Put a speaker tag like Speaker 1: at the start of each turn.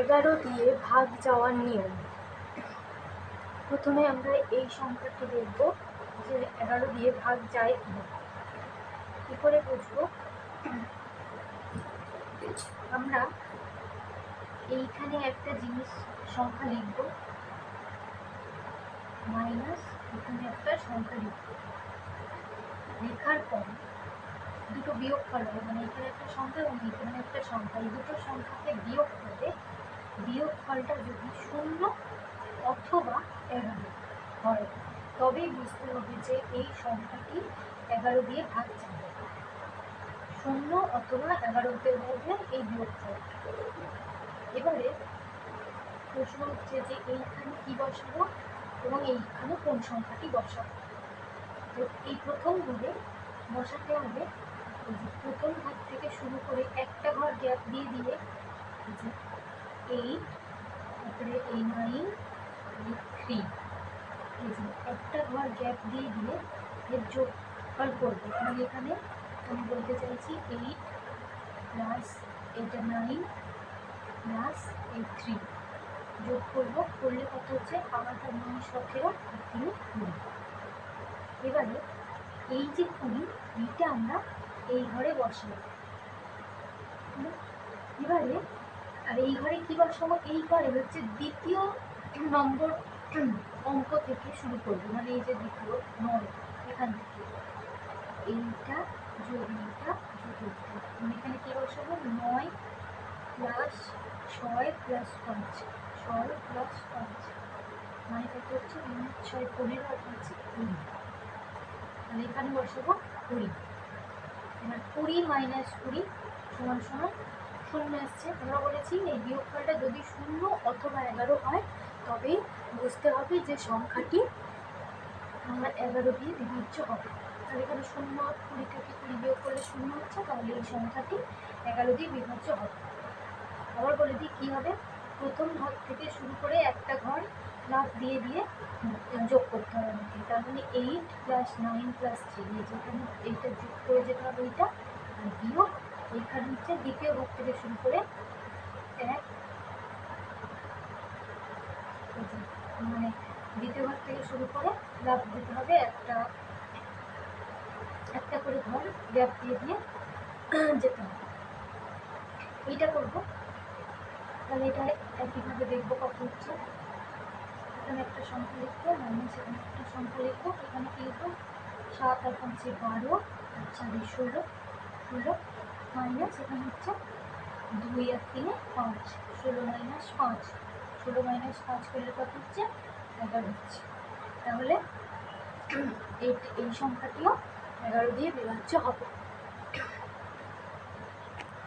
Speaker 1: এগারো দিয়ে ভাগ যাওয়ার নিয়ম। প্রথমে আমরা এই সংখ্যাটি দেখব যে এগারো দিয়ে ভাগ যায় কী করে বুঝব আমরা এইখানে একটা জিনিস সংখ্যা লিখব। মাইনাস এখানে একটা সংখ্যা লিখব। লেখার পর দুটো বিয়োগ করা হবে মানে এখানে একটা সংখ্যা এবং এখানে একটা সংখ্যা। এই দুটো সংখ্যাকে বিয়োগ করে ফলটা যদি শূন্য অথবা এগারো হয় তবেই বুঝতে হবে যে এই সংখ্যাটি এগারো দিয়ে ভাগ যাবে শূন্য অথবা এগারোতে মধ্যে এই বিয়োগ ফল এবারে প্রশ্ন হচ্ছে যে এইখানে কি বসাবো এবং এইখানে কোন সংখ্যাটি বসাবো? তো এই প্রথম ঘরে বসাতে হবে প্রথম ঘর থেকে শুরু করে একটা ঘর দিয়ে দিয়ে যে নাইন এই থ্রি একটা ঘর গ্যাপ দিয়ে দিয়ে এর যোগফল করব। মানে এখানে আমি বলতে চাইছি এইট প্লাস এইটা নাইন প্লাস এই থ্রি যোগ করব, করলে কত হচ্ছে? আট আর নয় সতেরো আর তিন কুড়ি। এবারে এই যে কুড়ি এইটা আমরা এই ঘরে হুম? এবারে আর এই ঘরে কি বসাবো এই ঘরে হচ্ছে দ্বিতীয় নম্বর অঙ্ক থেকে শুরু করব। মানে এই যে দ্বিতীয় নয়, এখান থেকে। এইটা, যোগ এইটা যোগ মানে এখানে কি বসাবো নয় প্লাস ছয় প্লাস পাঁচ। ছয় প্লাস পাঁচ। মানে কত হচ্ছে? ছয় পনেরো আর হচ্ছে কুড়ি মানে এখানে বসাবো কুড়ি। এবার কুড়ি মাইনাস কুড়ি সমান সমান শূন্য আসছে আমরা বলেছি, এই বিয়োগফলটা যদি শূন্য অথবা এগারো হয়, তবে বুঝতে হবে যে সংখ্যাটি আমার এগারো দিয়ে বিভাজ্য হবে। তাহলে এখানে শূন্য কুড়ি থেকে কুড়ি বিয়োগ করলে শূন্য হচ্ছে? তাহলে এই সংখ্যাটি এগারো দিয়ে বিভাজ্য হবে। আবার বলে দিই, কী হবে? প্রথম ঘর থেকে শুরু করে একটা ঘর লাভ দিয়ে দিয়ে যোগ করতে হবে আমাকে। তার মানে eight plus nine plus three যেখানে এইটা যোগ করে যেতে হবে এইটা বিয়োগ এইখানে হচ্ছে দ্বিতীয় ঘর থেকে শুরু করে এক মানে দ্বিতীয় ঘর থেকে শুরু করে লাভ দিতে হবে একটা একটা করে ঘর গ্যাপ দিয়ে দিয়ে যেতে হবে। এইটা করব। তাহলে এটা একইভাবে দেখব কত হচ্ছে। এখানে একটা সংখ্যা লিখব মাইনাস এখানে একটা সংখ্যা লিখব। এখানে কি লিখব? সাত আর পাঁচে বারো আর চারে ষোলো ষোলো মাইনাস এখানে হচ্ছে দুই আর তিনে পাঁচ, ষোলো মাইনাস পাঁচ, ষোলো মাইনাস পাঁচ করলে কত হচ্ছে? এগারো হচ্ছে। তাহলে, এই সংখ্যাটিও এগারো দিয়ে বিভাজ্য হবে।